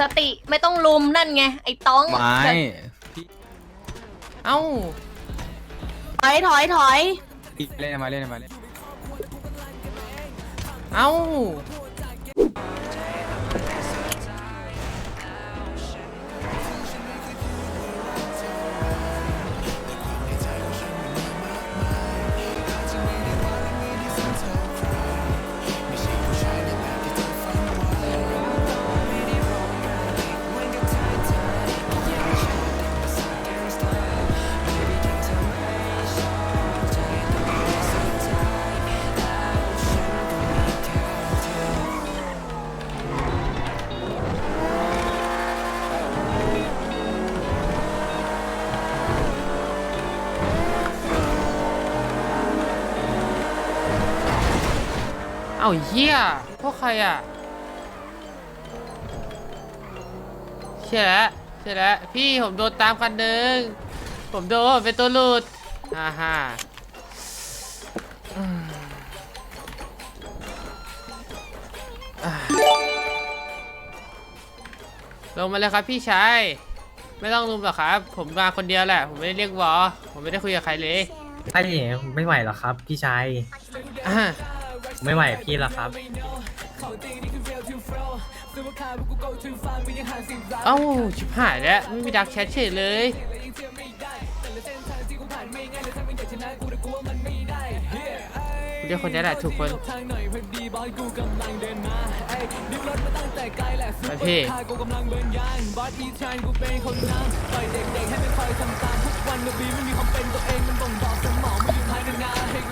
สติไม่ต้องลุมนั่นไง ไอ้ต้องไม้เอ้าถอยถอยถอยเล่นมาเล่นมาเล่นเอ้า เอ้าเฮียพวกใครอะใช่แล้วใช่แล้วพี่ผมโดนตามคันหนึ่งผมโดนเป็นตัวหลุดฮ่าฮ่าอืมอ่าลงมาเลยครับพี่ชายไม่ต้องลุมหรอกครับ ผมมาคนเดียวแหละ ผมไม่ได้เรียกวอผมไม่ได้คุยกับใครเลยไอ้ไม่ไหวหรอกครับ พี่ชายอ่า ไม่ไหวพี่หรอกครับ เอ้าชิบหายแล้ว ไม่มีดักแชทเฉยเลย เรียกคนนี้แหละถูกคนไปพี่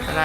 อะไร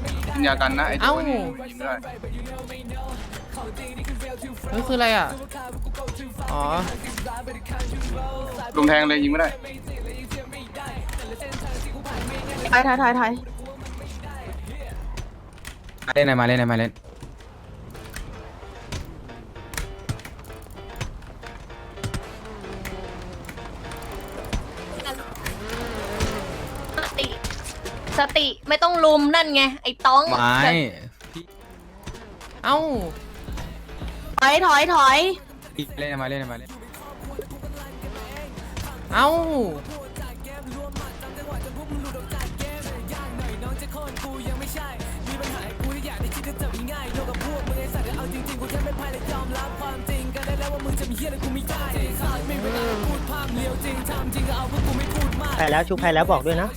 กินยากันนะไอ้เอ้าตัวนี้ยิงไม่ได้เฮ้ยคืออะไรอะ อ๋อ ลงแทงเลยยิงไม่ได้ถอยถอยถอยถอยเล่นมาเล่นมาเล่น สติไม่ต้องลุมนั่นไง ไอ้ต้องไม้เอ้าถอยถอยถอยเล่นมาเล่นมาเล่นเอ้าใครแล้วชุบใครแล้วบอกด้วยนะ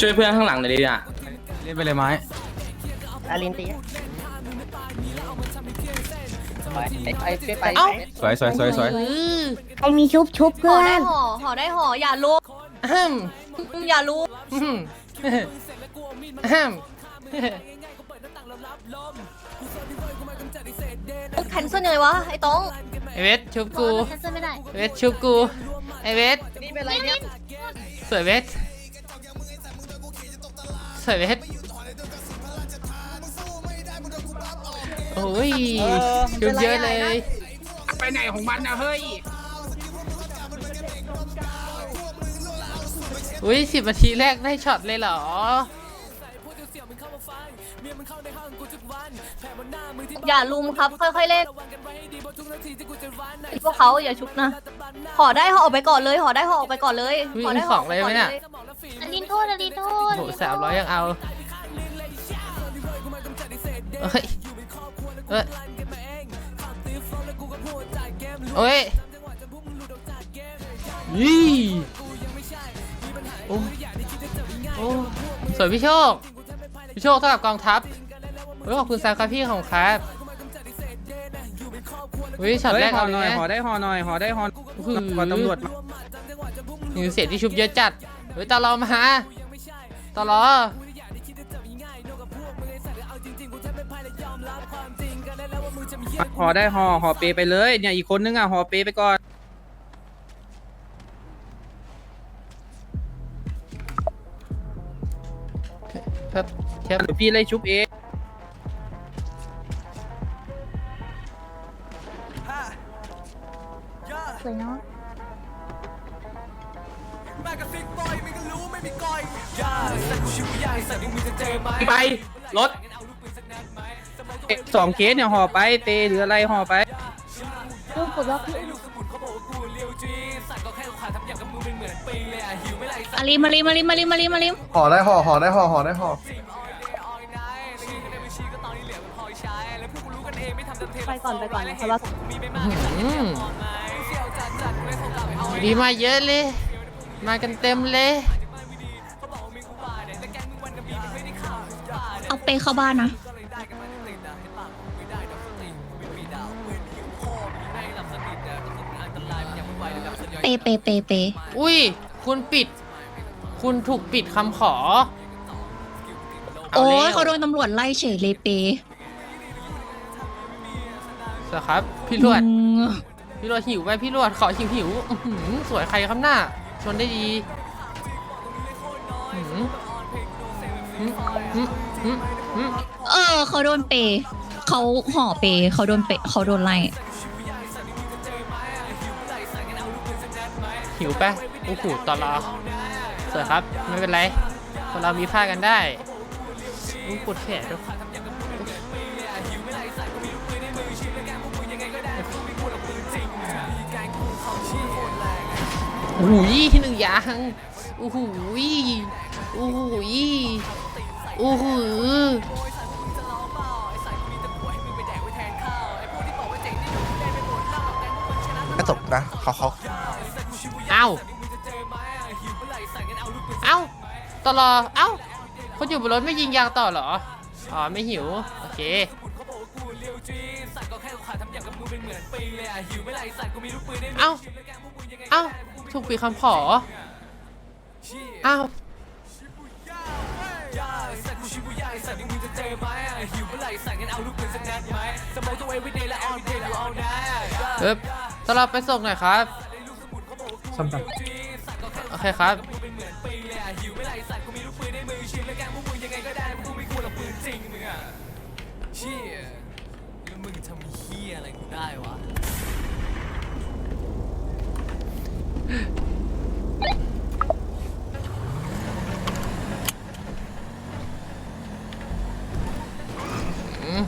ช่วยเพื่อนข้างหลังหน่อยดิอะเล่นไปเลยไม้อารินตีเอ้าสวยสวยสวยสวยอือใครมีชุบชุบห่เพื่ออได้นห่อห่อได้ห่ออย่าลุมอะฮึ่มอย่าลุมอื้อหืออะฮึ่มแคนเซิลยังไงวะไอ้ต้องไอเวทชุบกู แคนเซิลไม่ได้ไอเวทชุบกู ไอเวทนี่เป็นไรเนี่ยสวยเวท สวยเวทโอ้ยชุบเยอะเลยไปไหนของมันนะเฮ้ย อุ้ยสิบนาทีแรกได้ช็อตเลยเหรอ อย่าลุมครับ ค่อยๆเล่นพวกเขาอย่าชุบนะห่อได้ห่อออกไปก่อนเลยห่อได้ห่อออกไปก่อนเลยวิ่ห่องได้สห่องเลยไหมเนี่ย อลินโทษอลินโทษโอ้โหสามร้อยยังเอาเฮ้ยเอ้ยเอ้ยยี่โอ้โอ้สวยพี่โชค พี่โชคเท่ากับกองทัพเฮ้ยขอบคุณแซมครับพี่ของครับเฮ้ยช็อตเฮ้แรยกห่อเอาหเลน่อยยห่อได้ห่อหน่อยห่อได้ห่อคือ ก่อนตำรวจมามีเสียงที่ชุบเยอะจัด เฮ้ยตาลอมาตาลอห่อได้ห่อห่อเปไปเลยเนี่ยอีกคนนึงอะห่อเปไปก่อน ครับแคปเดี๋ยวพี่ไล่ชุบเองสวยเนาะไป รถเอ๊ะสองเคสเนี่ยห่อไปเปหรืออะไรห่อไป ลูกปลดล็อกพี่ ลิมมาลิมมาลิมมาลิมมาลิมมาลิมห่อได้ห่อห่อได้ห่อห่อได้ห่อไปก่อนไปก่อนเพราะว่าอืมดีมาเยอะเลย มากันเต็มเลย เอาไปเข้าบ้านนะเปเปเปเปอุ้ย คุณปิด คุณถูกปิดคำขอ โอ้ยแล้วเขาโดนตำรวจไล่เฉยเลยเปสวัสดีครับ พี่ลวดพี่ลวดหิวไหมพี่ลวดขอหิวหิวอื้อหือสวยใครครับหน้า ชนได้ดีอื้อหือหืมหืมหืมหืมเออเขาโดนเปเขาห่อเปเขาโดนเปเขาโดนไล่หิวไปะโอ้โหตอนรอ สวยครับ ไม่เป็นไร คนเรามีพลาดกันได้อู้ปวดแขนด้วยโอ้โหหนึ่งยางโอ้โหโอ้โหโอ้โหกระตกนะเขาเขาเอ้า เอ้าตลอเอ้าคนอยู่บนรถไม่ยิงยางต่อเหรอ อ๋อ ไม่หิว โอเคเอ้าเอ้าถูกปิดคำขอเอ้าเอ๊บตลอดไปส่งหน่อยครับส้มตโอเคครับ อืม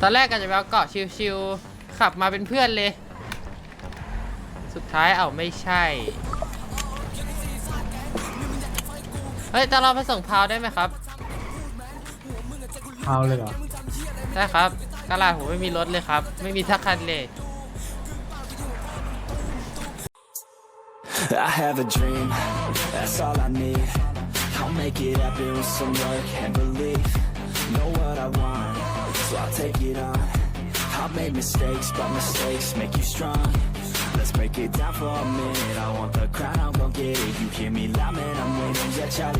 ตอนแรกก็จะไปเอาเกาะชิวๆขับมาเป็นเพื่อนเลย สุดท้ายเอาไม่ใช่ เฮ้ยแต่เราไปส่งพาวได้ไหมครับำเอาเลยเหรอ ได้ครับ กระลาดผมไม่มีรถเลยครับ ไม่มีทักคันเลย I have a dream, that's all I need. I'll make it happen with some work and belief. Know what I want, so I'll take it on. I've made mistakes, but mistakes make you strong. Let's break it down for a minute. I want the crown, I'm gon' get it. You hear me loud, man, I'm winning. Yeah, Charlie.